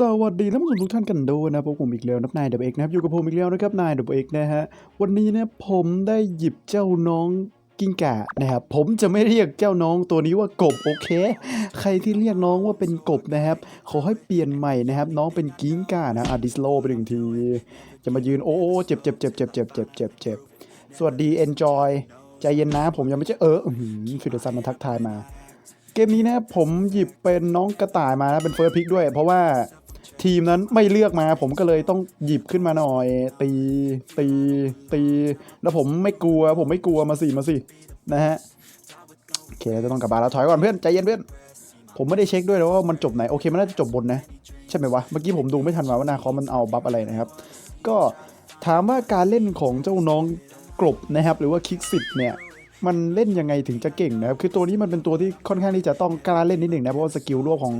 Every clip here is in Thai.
สวัสดีท่านผู้ชมทุกท่านกันด้วยนะพบผมอีกแล้วนับนายเดบเอกนะครับอยู่กับผมอีกแล้วนะครับนายเดบเอกนะฮะวันนี้นะผมได้หยิบเจ้าน้องกิ้งก่านะครับผมจะไม่เรียกเจ้าน้องตัวนี้ว่ากบโอเค ใครที่เรียกน้องว่าเป็นกบนะครับขอให้เปลี่ยนใหม่นะครับ น้องเป็นกิ้งก่านะอะดิสโลไปหนึ่งที จะมายืนโอ้เจ็บเจ็บเจ็บเจ็บเจ็บเจ็บเจ็บเจ็บสวัสดีเอนจอยใจเย็นนะ ผมยังไม่ใช่เออฟิลซันมาทักทายมาเกมนี้นะผมหยิบเป็นน้องกระต่ายมานะเป็นเฟิร์สพิกด้วย เพราะว่า ทีมนั้นไม่เลือกมา ผมก็เลยต้องหยิบขึ้นมาหน่อย ตีตีตี แล้วผมไม่กลัว ผมไม่กลัวมาสิมาสินะฮะโอเคเราจะต้องกลับบ้านแล้วถอยก่อนเพื่อนใจเย็นเพื่อนผมไม่ได้เช็คด้วยนะว่ามันจบไหนโอเคมันน่าจะจบบนนะใช่ไหมวะเมื่อกี้ผมดูไม่ทันมาว่านาคอมมันเอาบัฟอะไรนะครับ ก็ถามว่าการเล่นของเจ้าน้องกลบนะครับ หรือว่าคิกสิบเนี่ย มันเล่นยังไงถึงจะเก่งนะครับคือตัวนี้มันเป็นตัวที่ค่อนข้างที่จะต้องกล้าเล่นนิดหนึ่งนะเพราะว่าสกิลร่วบของ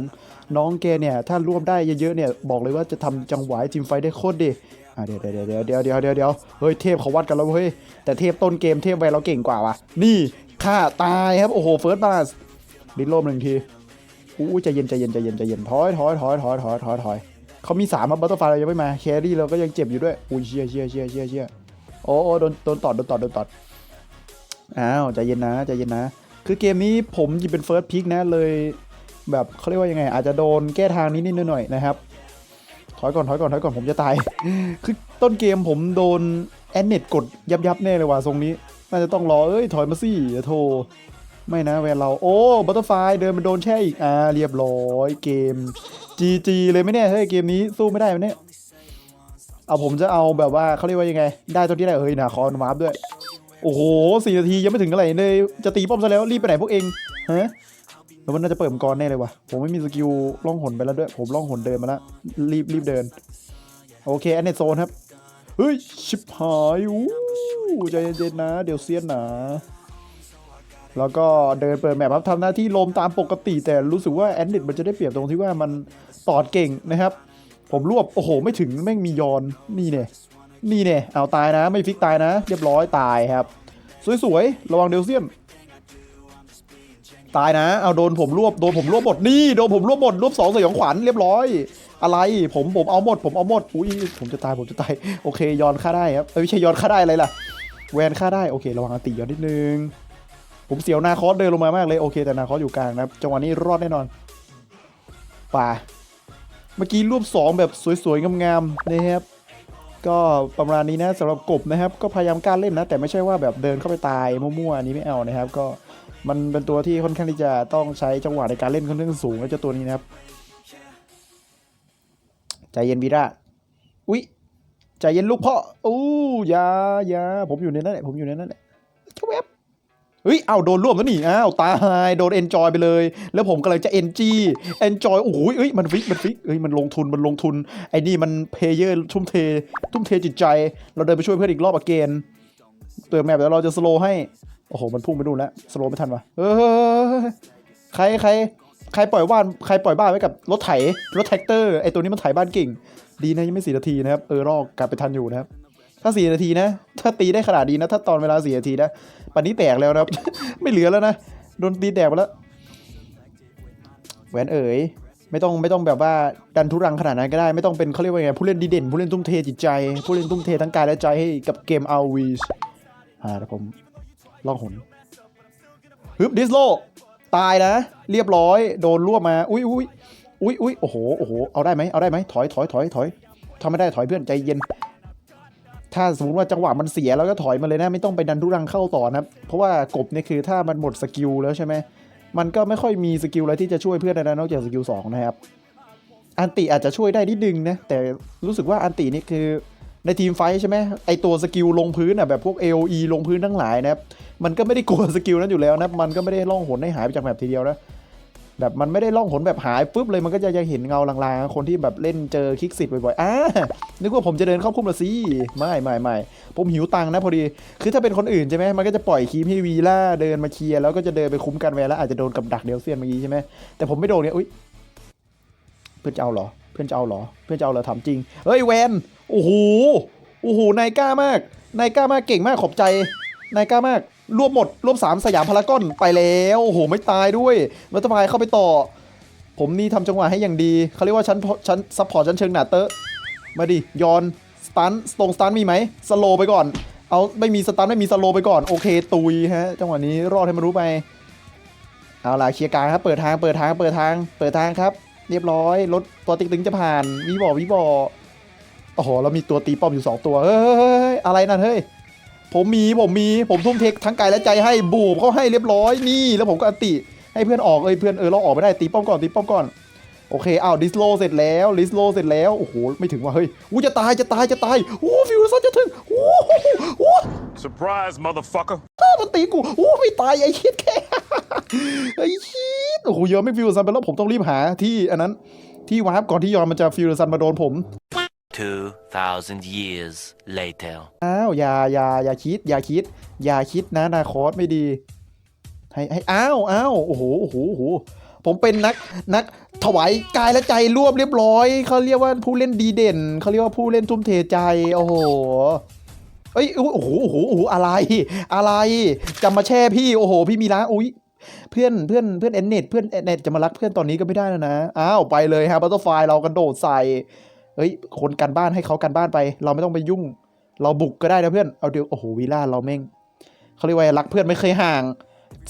น้องแกเนี่ยถ้ารวบได้เยอะๆเนี่ยบอกเลยว่าจะทำจังหวะให้ทีมไฟได้โคตรดีอะเดี๋ยวเดี๋ยวเดี๋ยวเดี๋ยวเดี๋ยวเดี๋ยวเดี๋ยวเฮ้ยเทพเขาวัดกันแล้วเฮ้ยแต่เทพต้นเกมเทพไวเราเก่งกว่าว่ะนี่ฆ่าตายครับโอ้โหเฟิร์สบาสดินโลมหนึ่งทีอู้ใจเย็นใจเย็นใจเย็นใจเย็นถอยถอยถอยถอยถอยถอยถอยเขามีสามมาบัตเตอร์ไฟเรายังไม่มาแครี่เราก็ยังเจ็บอยู่ด้วยอุ้ยเชี่ยเชี่ยเชี่ยเชี่ยเชี่ยโอ้โดนโดนตอดโดนตอดโดนตอด อ้าวใจเย็นนะใจเย็นนะ คือเกมนี้ผมหยิบเป็นเฟิร์สพิกนะเลย แบบเขาเรียกว่ายังไง อาจจะโดนแก้ทางนิดนิดหน่อยๆนะครับถอยก่อนถอยก่อนถอยก่อนผมจะตาย คือต้นเกมผมโดนแอนเน็ตกดยับยับแน่เลยว่ะทรงนี้ น่าจะต้องรอเอ้ยถอยมาสิอย่าโทรไม่นะแวนเราโอ้บัตเตอร์ไฟเดินมาโดนแช่อีกอ่าเรียบร้อยเกม GG เลยไหมเนี่ยเฮ้ยเกมนี้สู้ไม่ได้ไหมเนี่ยเอาผมจะเอาแบบว่าเขาเรียกว่ายังไง ได้ตัวที่ได้เฮ้ยนะคอนวาร์ปด้วย โอ้โหสี่นาทียังไม่ถึงอะไรเลย จะตีป้อมซะแล้วรีบไปไหนพวกเองฮะแล้วมันน่าจะเปิดมังกรแน่เลยวะผมไม่มีสกิลล่องหนไปแล้วด้วย ผมล่องหนเดินมาแล้วรีบรีบเดิน โอเคแอนเนโซนครับ เฮ้ย ชิบหายอู้ใจเย็นๆนะ เดี๋ยวเซียนนะแล้วก็เดินเปิดแมปครับทำหน้าที่ลมตามปกติ แต่รู้สึกว่าแอนเนตมันจะได้เปรียบตรงที่ว่ามันตอดเก่งนะครับ ผมรวบ โอ้โห ไม่ถึงแม่งมียอนนี่เนี่ย นี่เนี่ยเอาตายนะ ไม่ฟิกตายนะ เรียบร้อยตายครับ สวยๆ ระวังเดลเซียม ตายนะ เอาโดนผมรวบ โดนผมรวบหมด นี่ โดนผมรวบหมด รวบสองสยองขวัญเรียบร้อย อะไร ผมผมเอาหมด ผมเอาหมด อุ้ย ผมจะตาย ผมจะตาย โอเค ย้อนฆ่าได้ครับ ไม่ใช่ยอนฆ่าได้อะไรล่ะ แวนฆ่าได้ โอเค ระวังอันติย้อนนิดนึง ผมเสียวนาคอสเดินลงมามากเลย โอเค แต่นาคอสอยู่กลางนะครับ จังหวะนี้รอดแน่นอนป่าเมื่อกี้รวบสองแบบสวยๆงามๆนะครับ ก็ประมาณนี้นะสำหรับกบนะครับ ก็พยายามกล้ารเล่นนะ แต่ไม่ใช่ว่าแบบเดินเข้าไปตายมั่วๆอันนี้ไม่เอานะครับ ก็มันเป็นตัวที่ค่อนข้างที่จะต้องใช้จังหวะในการเล่นค่อนข้างสูงแล้วเจ้าตัวนี้นะครับใจเย็นวีระอุ๊ยใจเย็นลูกพ่ออู้ยายาผมอยู่ในนั้นแหละผมอยู่ในนั้นแหละ เฮ้ยเอาโดนรวบแล้วนี่อ้าวตายโดนเอนจอยไปเลย แล้วผมกำลังจะเอนจีเอนจอยโอ้โหเอ้ยมันฟิกมันฟิกเอ้ยมันลงทุนมันลงทุนไอ้นี่มันเพเยอร์ทุ่มเท ทุ่มเทจิตใจ เราเดินไปช่วยเพื่อนอีกรอบอเกนเปิดแมปแล้วเราจะสโลให้โอ้โหมันพุ่งไปดูนแล้วสโลไม่ทันวะเออใครใครใครปล่อยบ้านใครปล่อยบ้านไว้กับรถไถรถแท็กเตอร์ไอตัวนี้มันไถบ้านเก่ง ดีนะยังไม่สี่นาทีนะครับเออรอกกลับไปทันอยู่นะครับ ถ้าสี่นาทีนะ ถ้าตีได้ขนาดดีนะ ถ้าตอนเวลาสี่นาทีนะปันนี้แตกแล้วนะครับ ไม่เหลือแล้วนะ โดนตีแตกไปแล้ว แหวนเอ๋ย ไม่ต้องไม่ต้องแบบว่าดันทุรังขนาดนั้นก็ได้ ไม่ต้องเป็นเขาเรียกว่าไง ผู้เล่นดีเด่น ผู้เล่นทุ่มเทจิตใจ ผู้เล่นทุ่มเททั้งกายและใจให้กับเกมอาวีอ่าเดี๋ยวผมล่องหนฮึบดิสโล ตายนะ เรียบร้อย โดนรวบมา อุ้ยอุ้ยอุ้ยอุ้ยโอ้โห โอ้โห เอาได้ไหมเอาได้ไหมถอยถอยถอยถอยทำไม่ได้ถอยเพื่อนใจเย็น ถ้าสมมติว่าจังหวะมันเสียแล้วก็ถอยมาเลยนะไม่ต้องไปดันทุรังเข้าต่อนะครับเพราะว่ากบเนี่ยคือถ้ามันหมดสกิลแล้วใช่ไหมมันก็ไม่ค่อยมีสกิลอะไรที่จะช่วยเพื่อนได้นะนอกจากสกิลสองนะครับอันติอาจจะช่วยได้นิดนึงนะแต่รู้สึกว่าอันตินี่คือในทีมไฟใช่ไหมไอตัวสกิลลงพื้นอะแบบพวก AOE ลงพื้นทั้งหลายนะครับมันก็ไม่ได้กลัวสกิลนั้นอยู่แล้วนะมันก็ไม่ได้ล่องหนให้หายไปจากแบบทีเดียวนะ แบบมันไม่ได้ล่องหนแบบหายปุ๊บเลยมันก็จะยังเห็นเงาลางๆ คนที่แบบเล่นเจอคลิกสิทธิ์บ่อยๆอ่านึกว่าผมจะเดินเข้าคุ้มละสิไม่ไม่ไม่ผมหิวตังค์นะพอดี คือถ้าเป็นคนอื่นใช่ไหมมันก็จะปล่อยคีมให้วีล่าเดินมาเคลียร์แล้วก็จะเดินไปคุ้มกันไว้แล้วอาจจะโดนกับดักเดลเซียนเมื่อกี้ใช่ไหมแต่ผมไม่โดนเนี่ยอุ้ยเพื่อนจะเอาเหรอ เพื่อนจะเอาเหรอ เพื่อนจะเอาเหรอถามจริงเฮ้ยแวนโอ้โหโอ้โหนายกล้ามากนายกล้ามากเก่งมากขอบใจนายกล้ามาก รวบหมดรวบสามสยามพารากอนไปแล้วโอ้โหไม่ตายด้วยมัตตพายเข้าไปต่อ ผมนี่ทำจังหวะให้อย่างดีเขาเรียกว่าชั้นชั้นซัพพอร์ตชั้นเชิงหนาเตอะมาดิยอนสตันตรงสตันมีไหมสโลไปก่อน เอาไม่มีสตันไม่มีสโลไปก่อนโอเคตุยฮะจังหวะนี้รอดให้มันรู้ไปเอาล่ะเคลียร์กลางครับเปิดทางเปิดทางเปิดทาง เปิดทางครับ เรียบร้อยรถตัวติ๊กตึงจะผ่านวิบอวิบอโอ้โหเรามีตัวตีป้อมอยู่สองตัวเฮ้ยอะไรนั่นเฮ้ย ผมมีผมมีผมทุ่มเททั้งกายและใจให้บูบเขาให้เรียบร้อยนี่ แล้วผมก็อันติให้เพื่อนออกเอ้ยเพื่อนเออเราออกไม่ได้ตีป้อมก่อนตีป้อมก่อนโอเคอ้าวดิสโลเสร็จแล้วดิสโลเสร็จแล้วโอ้โหไม่ถึงว่ะเฮ้ยอู้จะตายจะตายจะตายโอ้ฟิวซันจะถึงโอ้โหโอ้ Surprise, motherfucker. มันตีกูโอ้ไม่ตายไอ้คิดแค่ไอ้คิดโอ้โหเยอะไม่ฟิวซันไปแล้วผมต้องรีบหาที่อันนั้นที่วาร์ปก่อนที่ยอนมันจะฟิวซันมาโดนผม 2,000 years later. อ้าวอย่าอย่าอย่าคิด อย่าคิด อย่าคิดนะนาคอสไม่ดี ให้ให้อ้าวอ้าวโอ้โหโอ้โหโอ้โหผมเป็นนักนักถวายกายและใจร่วบเรียบร้อยเขาเรียกว่าผู้เล่นดีเด่นเขาเรียกว่าผู้เล่นทุ่มเทใจโอ้โหเอ้ยโอ้โหโอ้โหโอ้โหอะไร อะไรจะมาแช่พี่โอ้โห พี่มีร้าอุ้ยเพื่อนเพื่อนเพื่อนเอ็นเน็ตเพื่อนเอ็นเน็ตจะมารักเพื่อนตอนนี้ก็ไม่ได้แล้วนะอ้าวไปเลยฮะบัตเตอร์ไฟเรากระโดดใส่ เฮ้ย คนกันบ้านให้เขากันบ้านไป เราไม่ต้องไปยุ่ง เราบุกก็ได้นะเพื่อน เอาเดี๋ยว โอ้โหวีล่าเราแม่งเขาเรียกว่ารักเพื่อนไม่เคยห่าง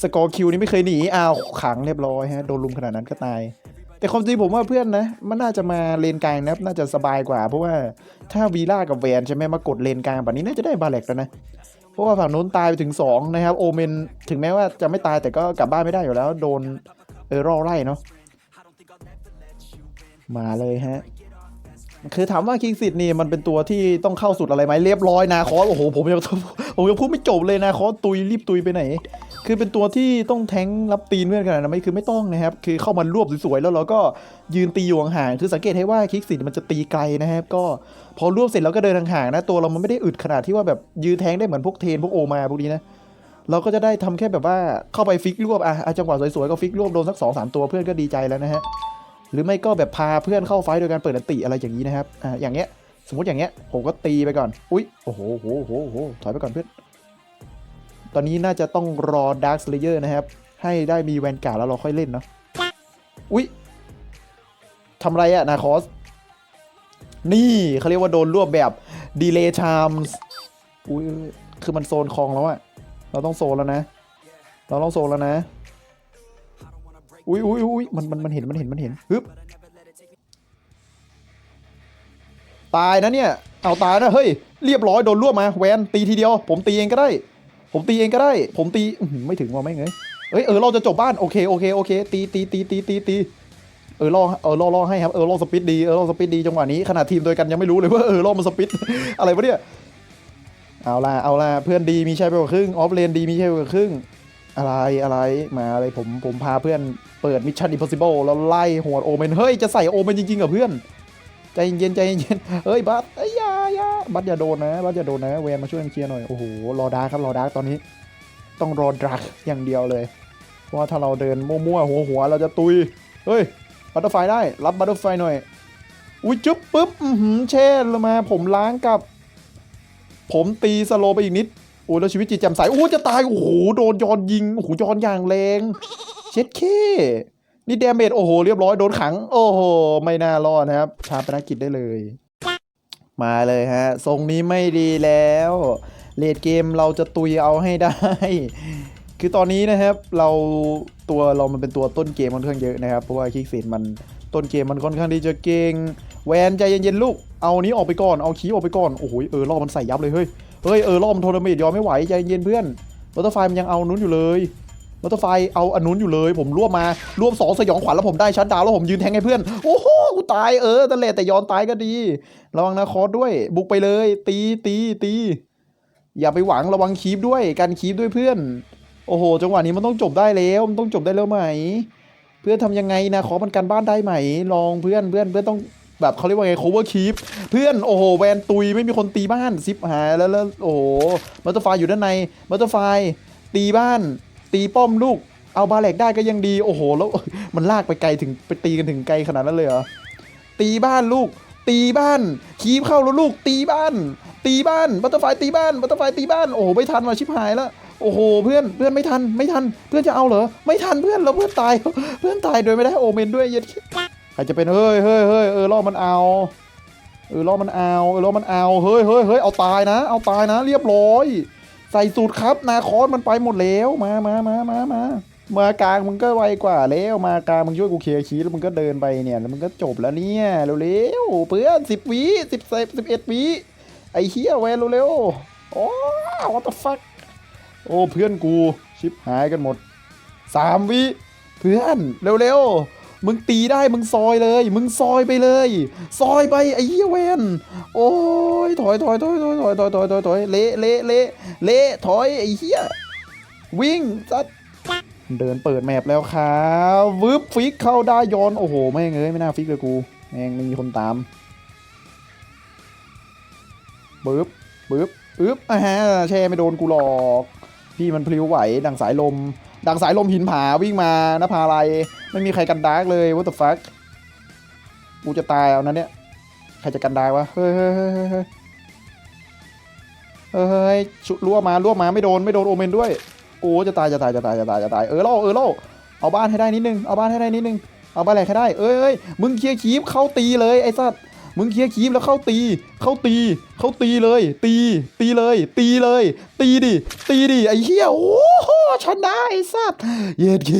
สกอร์คิวนี่ไม่เคยหนี อ้าวขังเรียบร้อยฮะ โดนลุมขนาดนั้นก็ตาย แต่ความจริงผมว่าเพื่อนนะ มันน่าจะมาเลนกลางนะน่าจะสบายกว่า เพราะว่าถ้าวีล่ากับแวนใช่ไหมมากดเลนกลางแบบนี้น่าจะได้บาเล็กแล้วนะ เพราะว่าฝั่งนู้นตายไปถึง 2 นะครับ โอเมนถึงแม้ว่าจะไม่ตายแต่ก็กลับบ้านไม่ได้อยู่แล้ว โดนเออรอไล่เนาะ มาเลยฮะ คือถามว่าคิงสิทธิ์นี่มันเป็นตัวที่ต้องเข้าสุดอะไรไหมเรียบร้อยนาคอสโอ้โหผมยังผมยังพูดไม่จบเลยนาคอสตุยรีบตุยไปไหน คือเป็นตัวที่ต้องแทงรับตีนเพื่อนขนาดนั้นไหมคือไม่ต้องนะครับ คือเข้ามารวบสวยๆแล้วเราก็ยืนตีอยู่ห่างคือสังเกตให้ว่าคิกสิทธิ์มันจะตีไกลนะครับ ก็พอรวบเสร็จแล้วก็เดินห่างๆนะตัวเรามันไม่ได้อึดขนาดที่ว่าแบบยืนแทงได้เหมือนพวกเทนพวกโอมาพวกนี้นะเราก็จะได้ทำแค่แบบว่าเข้าไปฟิกรวบอะจังหวะสวยๆก็ฟิกรวบโดนสักสองสามตัวเพื่อนก็ดีใจแล้วนะฮะ รือไม่ก็แบบพาเพื่อนเข้าไฟโดยการเปิดอันติอะไรอย่างนี้นะครับอ่าอย่างเงี้ยสมมติอย่างเงี้ยผมก็ตีไปก่อน อุ๊ยโอ้โหโอ้โหโอ้โหโหถอยไปก่อนเพื่อน ตอนนี้น่าจะต้องรอ Dark Slayer นะครับ ให้ได้มีแวนการ์ดแล้วเราค่อยเล่นเนาะ อุ๊ยทำไรอะนาคอส นี่เขาเรียกว่าโดนรวบแบบ Delay Times อุ๊ยคือมันโซนคลองแล้วอะเราต้องโซนแล้วนะ เราต้องโซนแล้วนะ อุ้ยอุ้ยอุ้ยมันมันมันเห็นมันเห็นมันเห็นฮึบตายนะเนี่ย เอาตายนะเฮ้ยเรียบร้อยโดนรวบมาแวนตีทีเดียว ผมตีเองก็ได้ ผมตีเองก็ได้ ผมตีไม่ถึงว่าไม่เงยเอ้ยเออเราจะจบบ้านโอเคโอเคโอเค ตีตีตีตีตีตีเออรอเออรอรอให้ครับเออรอสปิดดีเออรอสปิดดีจังหวะนี้ขนาดทีมโดยกันยังไม่รู้เลยว่าเออรอมันสปิดอะไรวะเนี่ยเอาล่ะเอาล่ะเพื่อนดีมีใช่ไปกว่าครึ่งออฟเลนดีมีใช่ไปกว่าครึ่ง อะไรอะไรมาอะไรผมผมพาเพื่อนเปิดมิชชั่นอิมพอสิเบิลแล้วไล่หัวโอเมนเฮ้ยจะใส่โอเมนจริงๆกับเพื่อน ใจเย็นใจเย็นเฮ้ยบัสเอ้ยอยาอยาบัสอย่าโดนนะบัสอย่าโดนนะเวนมาช่วยกันเคลียร์หน่อยโอ้โหรอดาร์ครับรอดาร์ตอนนี้ ต้องรอดาร์อย่างเดียวเลยเพราะว่าถ้าเราเดินมั่วๆหัวหัวเราจะตุยเฮ้ยบัตเตอร์ไฟได้รับบัตเตอร์ไฟหน่อยอุ้ยจุ๊บปุ๊บอือหือแช่ลงมาผมล้างกับ ผมตีสโลไปอีกนิด โอ้แล้วชีวิตจิตแจ่มใสโอ้จะตายโอ้โหโดนยอนยิงโอ้โหยอนอย่างแรงเช็ดเคนี่เดเมจโอ้โหเรียบร้อยโดนขัง โอ้โหไม่น่ารอดนะครับชาปนกิจได้เลย มาเลยฮะทรงนี้ไม่ดีแล้วเลดเกมเราจะตุยเอาให้ได้ คือตอนนี้นะครับเราตัวเรามันเป็นตัวต้นเกมค่อนข้างเยอะนะครับเพราะว่าคิกซินมันต้นเกมมันค่อนข้างที่จะเก่งแวนใจเย็นๆลูกเอานี้ออกไปก่อนเอาคีย์ออกไปก่อนโอ้โหเออรอบมันใส่ยับเลยเฮ้ย เฮ้ยเออรอบมันโทรนาเมตยอมไม่ไหวใจเย็นเพื่อนมอเตอรถไฟมันยังเอานุ้นอยู่เลยมอเตอรถไฟเอาอันนุ้นอยู่เลย ผมรวบมารวบสองสยองขวัญแล้วผมได้ชัดดาวแล้วผมยืนแทงให้เพื่อน โอ้โหกูตายเออแต่แหละแต่ยอนตายก็ดี ระวังนะคอสด้วย บุกไปเลย ตีตีตีอย่าไปหวังระวังคีบด้วยการคีบด้วยเพื่อน โอ้โห จังหวะนี้มันต้องจบได้แล้วมันต้องจบได้แล้วไหม เพื่อนทำยังไงนะขอมันการบ้านได้ไหม ลองเพื่อนเพื่อนเพื่อนต้อง แบบเขาเรียกว่าไง cover keep เพื่อนโอ้โหแวนตุยไม่มีคนตีบ้านซิปหายแล้วแล้วโอ้โหบัตเตอร์ไฟอยู่ด้านในบัตเตอร์ไฟตีบ้าน ตีป้อมลูก เอาบาแหลกได้ก็ยังดีโอ้โห แล้วมันลากไปไกลถึงไปตีกันถึงไกลขนาดนั้นเลยเหรอตีบ้านลูก ตีบ้านคีบเข้าแล้วลูก ตีบ้าน ตีบ้านบัตเตอร์ไฟตีบ้านบัตเตอร์ไฟตีบ้านโอ้โหไม่ทันว่ะชิบหายแล้วโอ้โหเพื่อนเพื่อนไม่ทันไม่ทัน เพื่อนจะเอาเหรอไม่ทันเพื่อนแล้วเพื่อนตาย เพื่อนตายโดยไม่ได้โอเมนด้วยเย็ด ใครจะเป็นเฮ้ยเฮ้ยเฮ้ยเออล่อมันเอาเออล่อมันเอาเออล่อมันเอาเฮ้ยเฮ้ยเฮ้ยเอาตายนะ เอาตายนะ เรียบร้อย ใส่สูตรครับนาคอสมันไปหมดแล้วมามามามามามากลางมึงก็ไวกว่าแล้วมากลางมึงช่วยกูเคลียร์คีแล้วมึงก็เดินไปเนี่ยแล้วมึงก็จบแล้วเนี่ยเร็วๆเพื่อนสิบวิสิบสิบเอ็ดวิไอ้เฮียแวนเร็วๆโอ้ what the fuck โอ้เพื่อนกูชิบหายกันหมดสามวิเพื่อนเร็วๆ มึงตีได้มึงซอยเลย มึงซอยไปเลย ซอยไปไอ้เฮียเวนโอ้ยถอยถอยถอยถอยถอยถอยถอยถอยถอยเละเละเละเละถอยไอ้เฮียวิ่งจัดเดินเปิดแมปแล้วครับวึบฟิกเข้าได้ย้อนโอ้โหแม่งเอ้ยไม่น่าฟิกเลยกูแม่งไม่มีคนตามบึ๊บบึ๊บอึ๊บอ่าฮะแช่ไม่โดนกูหรอก พี่มันพลิ้วไหวดังสายลม ดังสายลมหินผาวิ่งมานภาลัยไม่มีใครกันดาร์กเลย what the fuck กูจะตายเอานะเนี่ยใครจะกันดาร์กวะเฮ้ยเฮ้ยเฮ้ยเฮ้ยเฮ้ยเฮ้ยชุรั่วมารั่วมาไม่โดนไม่โดนโอเมนด้วยโอ้จะตายจะตายจะตายจะตายจะตายเออเล่าเออเล่าเอาบ้านให้ได้นิดนึงเอาบ้านให้ได้นิดนึงเอาบ้านแหลกให้ได้เอ้ยเอ้ยมึงเคลียร์คีบเข้าตีเลยไอ้สัตว์ มึงเคลียร์คีบแล้วเข้าตี เข้าตี เข้าตีเลย ตี ตีเลย ตีเลย ตีดิ ตีดิ ไอ้เหี้ย โอ้โห ชนะไอ้สัตว์เย็ดเค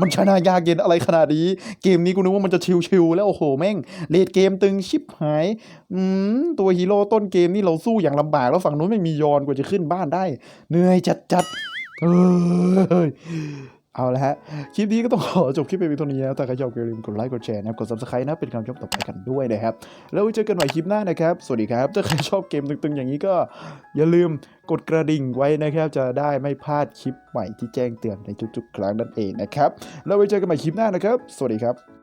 มันชนะยากเย็นอะไรขนาดนี้ เกมนี้กูนึกว่ามันจะชิวๆแล้วโอ้โหแม่ง เลดเกมตึงชิบหาย อืม ตัวฮีโร่ต้นเกมนี่เราสู้อย่างลำบากแล้วฝั่งนู้นไม่มียอนกว่าจะขึ้นบ้านได้ เหนื่อยจัดจัดๆเอ้ย เอาละฮะ คลิปนี้ก็ต้องขอจบคลิปไปเพียงเท่านี้นะถ้าใครชอบก็อย่าลืมกดไลค์ กดแชร์นะครับ กด subscribe นะ เป็นกำลังใจต่อไปกันด้วยนะครับ แล้วไว้เจอกันใหม่คลิปหน้านะครับ สวัสดีครับ ถ้าใครชอบเกมตึงๆ อย่างนี้ก็อย่าลืมกดกระดิ่งไว้นะครับ จะได้ไม่พลาดคลิปใหม่ที่แจ้งเตือนในทุกๆ ครั้งนั่นเองนะครับ แล้วไว้เจอกันใหม่คลิปหน้านะครับ สวัสดีครับ